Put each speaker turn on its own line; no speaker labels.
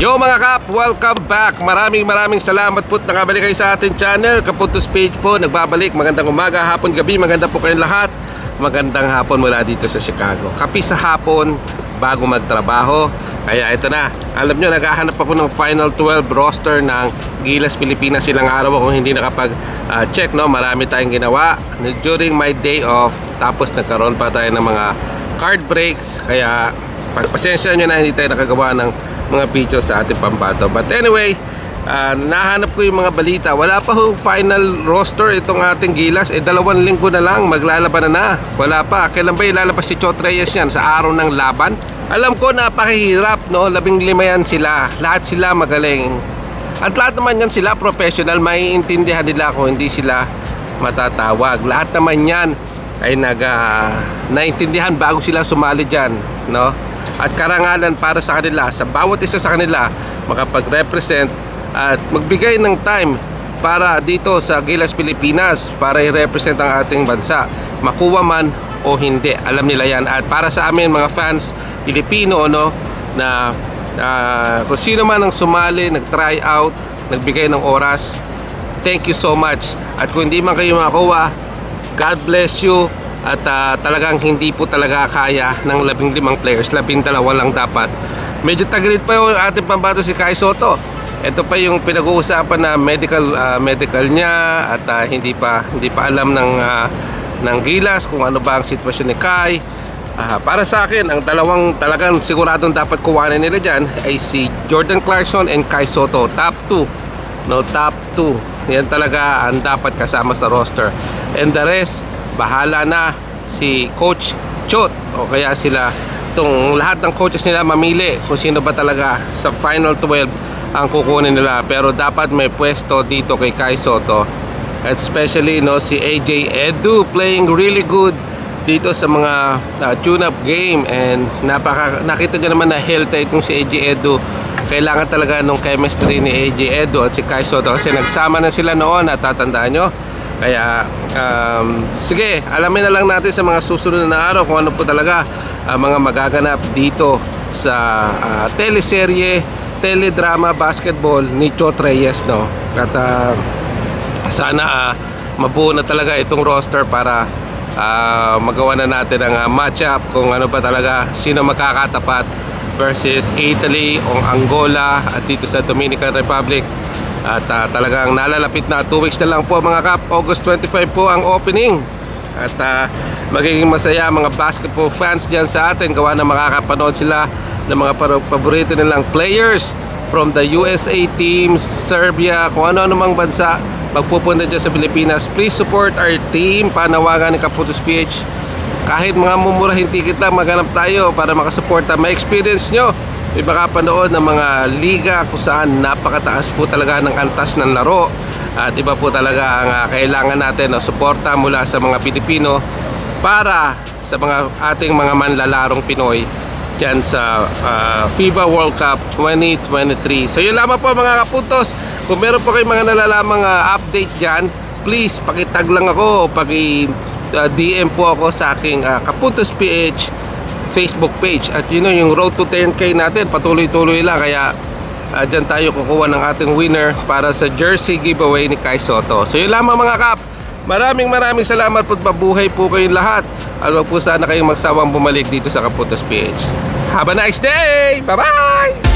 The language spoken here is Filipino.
Yo mga kap, welcome back. Maraming maraming salamat po at nakabalik kayo sa ating channel. Kapuntos page po, nagbabalik. Magandang umaga, hapon, gabi. Maganda po kayong lahat. Magandang hapon mula dito sa Chicago. Kapi sa hapon, bago magtrabaho. Kaya ito na. Alam nyo, naghahanap ako ng Final 12 roster ng Gilas Pilipinas ilang araw ako hindi nakapag-check. no? Marami tayong ginawa during my day off. Tapos nagkaroon pa tayo ng mga card breaks. Kaya pagpasensya nyo na hindi tayo nakagawa ng mga pictures sa ating pambato. But anyway, ah, nahanap ko yung mga balita. Wala pa ho final roster itong ating Gilas. Eh, dalawang linggo na lang, maglalaban na na. Wala pa. Kailan ba ilalabas si Chot Reyes yan? Sa araw ng laban? Alam ko, napakahirap, no? Labing lima yan sila. Lahat sila magaling. At lahat naman yan sila professional. Maiintindihan nila kung hindi sila matatawag. Lahat naman yan ay nag ah, naintindihan bago sila sumali dyan, no? At karangalan para sa kanila, sa bawat isa sa kanila, makapag-represent at magbigay ng time para dito sa Gilas Pilipinas para i-represent ang ating bansa. Makuha man o hindi, alam nila yan. At para sa amin mga fans Pilipino, no, na ah, kung sino man ang sumali, nag-try out, nagbigay ng oras, thank you so much. At kung hindi man kayo makakuha, God bless you at ah, talagang hindi po talaga kaya ng labing limang players. Labing dalawa lang dapat. Medyo tagilid pa yung ating pambato si Kai Soto. Ito pa yung pinag-uusapan na medical ah, medical niya at ah, hindi pa hindi pa alam ng ah, ng Gilas kung ano ba ang sitwasyon ni Kai. Ah, para sa akin ang dalawang talagang siguradong dapat kuwanan nila dyan ay si Jordan Clarkson and Kai Soto. Top 2 no top 2 yan talaga ang dapat kasama sa roster. And the rest bahala na si coach Chot o kaya sila tong lahat ng coaches nila mamili kung sino ba talaga sa final 12 ang kukunin nila. Pero dapat may pwesto dito kay Kai Soto. At especially no si AJ Edu playing really good dito sa mga uh, tune-up game. And napaka nakita nyo naman na healthy itong si AJ Edu. Kailangan talaga nung chemistry ni AJ Edo at si Kai Soto kasi nagsama na sila noon at tatandaan nyo kaya um, sige alamin na lang natin sa mga susunod na araw kung ano po talaga ang mga magaganap dito sa ah, teleserye teledrama basketball ni Chot Reyes no? At ah, sana ah, mabuo na talaga itong roster para ah, magawa na natin ang ah, matchup kung ano ba talaga sino makakatapat versus Italy o Angola at dito sa Dominican Republic at ah, talagang nalalapit na 2 weeks na lang po mga kap August 25 po ang opening at ah, magiging masaya mga basketball fans dyan sa atin gawa na makakapanood sila ng mga paborito nilang players from the USA teams, Serbia, kung ano-ano mang bansa magpupunta dyan sa Pilipinas. Please support our team. Panawagan ni Kaputos PH. Kahit mga mumurahin ticket lang, maghanap tayo para makasuporta. May experience nyo. May makapanood ng mga liga kung saan napakataas po talaga ng antas ng laro. At iba po talaga ang ah, kailangan natin na suporta mula sa mga Pilipino para sa mga ating mga manlalarong Pinoy dyan sa ah, FIBA World Cup 2023. So yun lamang po mga kapuntos. Kung meron po kayong mga nalalamang ah, update dyan, please pakitag lang ako o paki ah, DM po ako sa aking ah, Kapuntos PH Facebook page. At yun know, yung road to 10k natin, patuloy-tuloy lang. Kaya ah, dyan tayo kukuha ng ating winner para sa jersey giveaway ni Kai Soto. So yun lamang mga kap. Maraming maraming salamat po mabuhay po kayong lahat. At huwag po sana kayong magsawang bumalik dito sa Kaputos PH. Have a nice day! Bye-bye!